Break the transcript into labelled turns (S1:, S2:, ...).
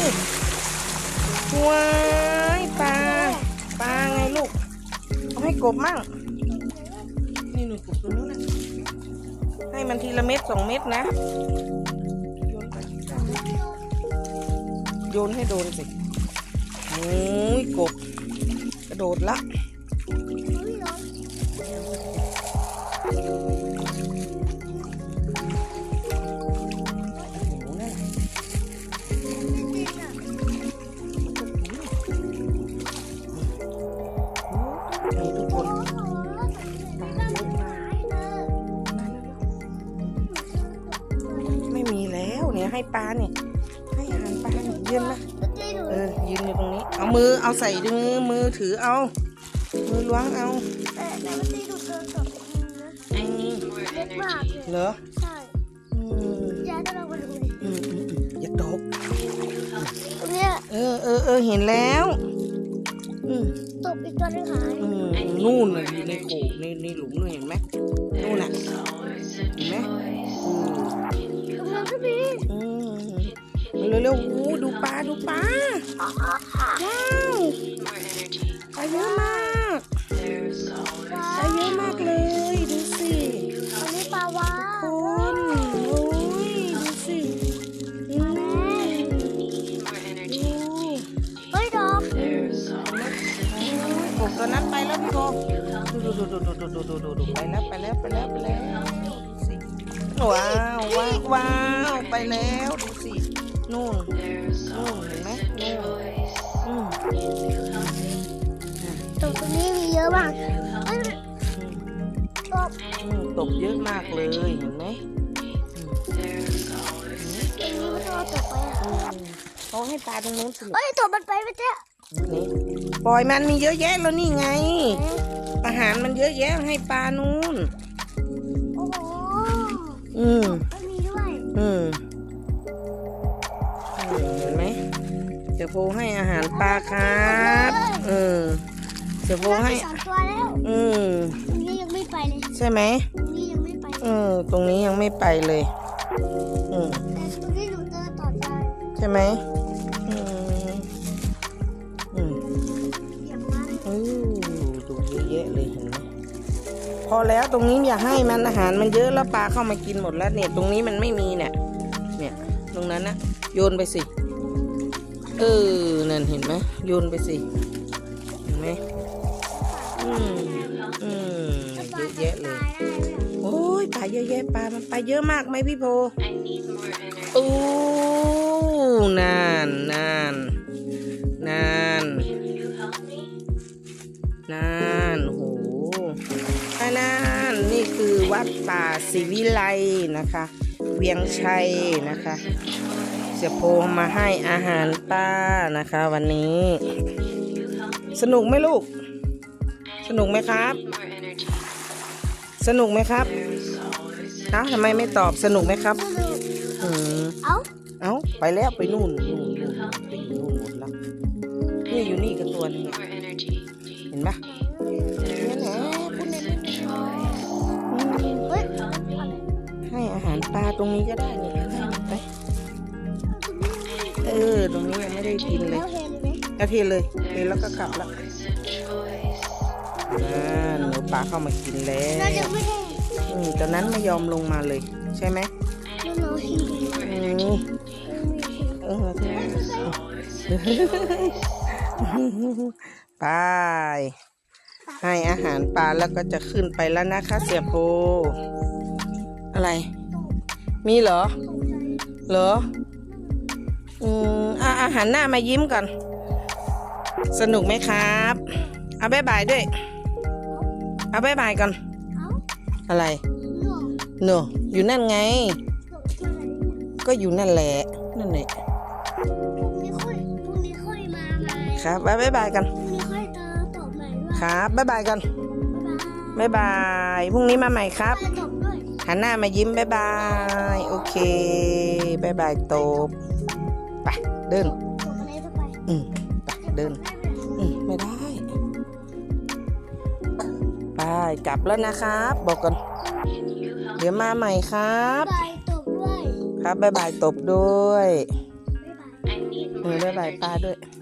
S1: สิว้ายปลาปลาไงลูกเอาให้กบมั่งนี่หนูกบตัวนู้นนะให้มันทีละเม็ดสองเม็ดนะ โยนไปโยนให้โดนสิโอ้ยกบกระโดดละ เนี่ยให้ปลาเนี่ยให้อาหารปลาเนี่ยยืนนะเออยืนอยู่ตรงนี้ เอามือเอาใส่มือมือถือเอา มือล้วงเอาอืมเหรออืมอืมอืมอืมอย่าตกเออเออเออเห็นแล้วอืม
S2: ต บอีกตัวหนึงหาย
S1: อืมนู่นน่ะอยู่ในโขกในในหลุมนู่นเห็นไหมนู่นน่ะเห็นไหมอืม
S2: ตรงนั้นก็มี
S1: อืมเร็วเร็วๆโอ้ดูปลาดูปลาว้าวปลา แล้วพี่โบดูดูดูดูดูดูดูดูดูไปแล้วไปแล้วไปแล้วไปแล้วดูสิว้าวว้าวว้าวไปแล้วดูสินู่นนู่นเห็นไหมนู่นอืม
S2: ตบตรงนี้มีเยอะมากเอ้ยตบ
S1: อืมตกเยอะมากเลยเห็นไหม
S2: ตรงนี้ไม่ต้องเอาตบไปอะ
S1: อืมเขาให้ปลาตรงนู้นสิลูก
S2: เฮ้ยตบมันไปไม่ใช่
S1: นี่ปล่อยมันมีเยอะแยะแล้วนี่ไง อาหารมันเยอะแยะให้ปลานู้น
S2: โอ้โห
S1: อืม
S2: มันมีด้วย
S1: อืมอืมเห็นไหมเสือโพให้อาหารปลาครับเออเสือโพให้
S2: สามตัวแล้ว
S1: อืม
S2: ตรงนี้ยังไม่ไปเลย
S1: ใช่ไหม
S2: ตรงนี้ยังไม่ไป
S1: เออตรงนี้ยังไม่ไปเลย อืม
S2: แต่ตรงนี้หนูเจอต่อได้
S1: ใช่ไหม เยอะแยะเลยเห็นไหมพอแล้วตรงนี้อย่าให้มันอาหารมันเยอะแล้วปลาเข้ามากินหมดแล้วเนี่ยตรงนี้มันไม่มีเนี่ยเนี่ยตรงนั้นนะโยนไปสิเออนั่นเห็นไหมโยนไปสิเห็นไหมอืมอืมเยอะแยะเลยโอ้ยปลาเยอะแยะปลามันปลาเยอะมากไหมพี่โพโอ้นานนานน วัดป่าศิวิไลนะคะ เวียงชัยนะคะ เสียโพมาให้อาหารป้านะคะ วันนี้ สนุกไหมลูก สนุกไหมครับ สนุกไหมครับเอ้าทำไมไม่ตอบสนุกไหมครับอืม
S2: เอ้า
S1: เอ้าไปแล้วไปนู่นนู่นนู่นไปอยู่นู่นหมดแล้วนี่อยู่นี่กับตัวนึงเนี่ยเห็นปะ ให้อาหารปลาตรงนี้ก็ได้เนี่ยให้มันไปเออ ตรงนี้ยังไม่ได้กินเลย
S2: เห็นไหม
S1: เอาเทเลยเทแล้วก็กลับละอ่าหนูปลาเข้ามากินแล้วอืมตอนนั้นไม่ยอมลงมาเลย ใช่ไหม
S2: เราเราหิว
S1: อืมเออไปให้อาหารปลาแล้วก็จะขึ้นไปแล้วนะคะเสียโพ อะไร มีเหรอ เหรอ อืมอะอาหารหน้ามายิ้มก่อน สนุกไหมครับ เอาบายบายด้วย เอาบายบายก่อน
S2: เอ้า
S1: อะไร
S2: หนู
S1: เนอะอยู่นั่นไง
S2: หนูชื่ออะไรเนี่ย
S1: ก็อยู่นั่นแหละ นั่นแหละ
S2: พรุ่งนี้ค่อยพรุ่งนี้ค่อยมาใหม่
S1: ครับบายบายกัน
S2: พรุ่งนี้ค่อยเจอตบใหม่ด้วย
S1: ครับบายบายกัน
S2: บ๊ายบาย
S1: บายบายพรุ่งนี้มาใหม่ครับ
S2: ค่อยตบด้วย
S1: หันหน้ามายิ้มบายบาย โอเคบายบายตบไปเดิน
S2: ตบอะไรก็ไป
S1: อืมไปเดิน
S2: ได้ไหม
S1: อืมไม่ได้ ไปกลับแล้วนะครับ บอกก่อนเดี๋ยวมาใหม่ครับ
S2: บ๊ายบายตบด้วย
S1: ครับบายบายตบด้วย
S2: บ๊ายบาย
S1: เออบายบายปลาด้วย
S2: บ